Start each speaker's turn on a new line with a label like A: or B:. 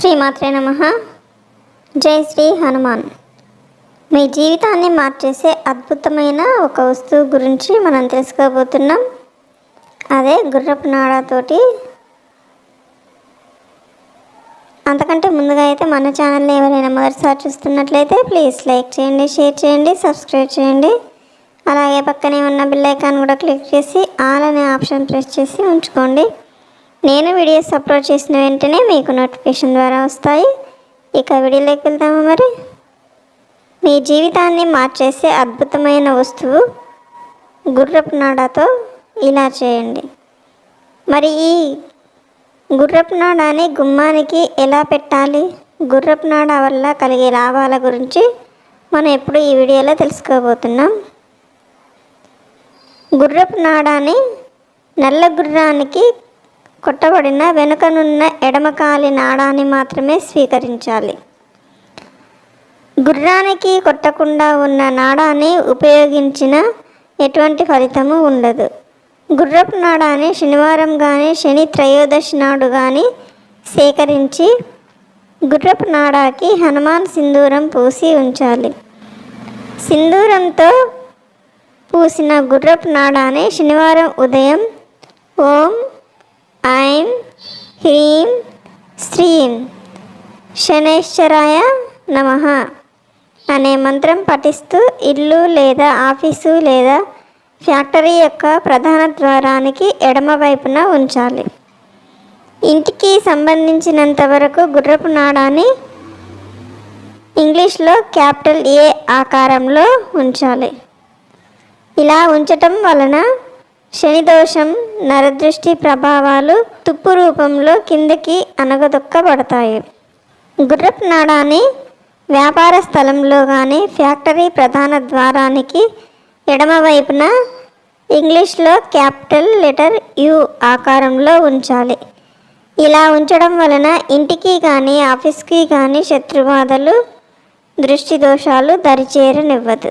A: శ్రీమాత్రే నమ. జై శ్రీ హనుమాన్. మీ జీవితాన్ని మార్చేసే అద్భుతమైన ఒక వస్తువు గురించి మనం తెలుసుకోబోతున్నాం. అదే గుర్రపు నాడాతోటి. అంతకంటే ముందుగా అయితే మన ఛానల్ని ఎవరైనా మొదటిసారి చూస్తున్నట్లయితే ప్లీజ్ లైక్ చేయండి షేర్ చేయండి సబ్స్క్రైబ్ చేయండి. అలాగే పక్కనే ఉన్న బిల్ ఐకాన్ కూడా క్లిక్ చేసి ఆల్ అనే ఆప్షన్ ప్రెస్ చేసి ఉంచుకోండి. నేను వీడియోస్ అప్లోడ్ చేసిన వెంటనే మీకు నోటిఫికేషన్ ద్వారా వస్తాయి. ఇక వీడియోలోకి వెళ్దామా మరి? మీ జీవితాన్ని మార్చేసే అద్భుతమైన వస్తువు గుర్రపు నాడాతో ఇలా చేయండి. మరి ఈ గుర్రపు నాడాని గుమ్మానికి ఎలా పెట్టాలి? గుర్రపు నాడ వల్ల కలిగే లాభాల గురించి మనం ఎప్పుడు ఈ వీడియోలో తెలుసుకోబోతున్నాం. గుర్రపు నాడాని నల్ల గుర్రానికి కొట్టబడిన వెనుకనున్న ఎడమకాలి నాడాన్ని మాత్రమే స్వీకరించాలి. గుర్రానికి కొట్టకుండా ఉన్న నాడాన్ని ఉపయోగించిన ఎటువంటి ఫలితము ఉండదు. గుర్రపు నాడాన్ని శనివారం కానీ శని త్రయోదశి నాడు కానీ సేకరించి గుర్రపు నాడాకి హనుమాన్ సింధూరం పూసి ఉంచాలి. సింధూరంతో పూసిన గుర్రపు నాడాన్ని శనివారం ఉదయం ఓం ఐం హ్రీం శ్రీం. శనేశ్వరాయ నమ. అనే మంత్రం పఠిస్తూ ఇల్లు లేదా ఆఫీసు లేదా ఫ్యాక్టరీ యొక్క ప్రధాన ద్వారానికి ఎడమ వైపున ఉంచాలి. ఇంటికి సంబంధించినంత వరకు గుర్రపు నాడాన్ని ఇంగ్లీష్లో క్యాపిటల్ ఏ ఆకారంలో ఉంచాలి. ఇలా ఉంచటం వలన శని దోషం నరదృష్టి ప్రభావాలు తుప్పు రూపంలో కిందకి అనగదొక్కబడతాయి గుర్రపు నాడాన్ని వ్యాపార స్థలంలో కానీ ఫ్యాక్టరీ ప్రధాన ద్వారానికి ఎడమవైపున ఇంగ్లీష్లో క్యాపిటల్ లెటర్ యు ఆకారంలో ఉంచాలి. ఇలా ఉంచడం వలన ఇంటికి కానీ ఆఫీస్కి కానీ శత్రుబాధలు దృష్టి దోషాలు దరిచేరనివ్వదు.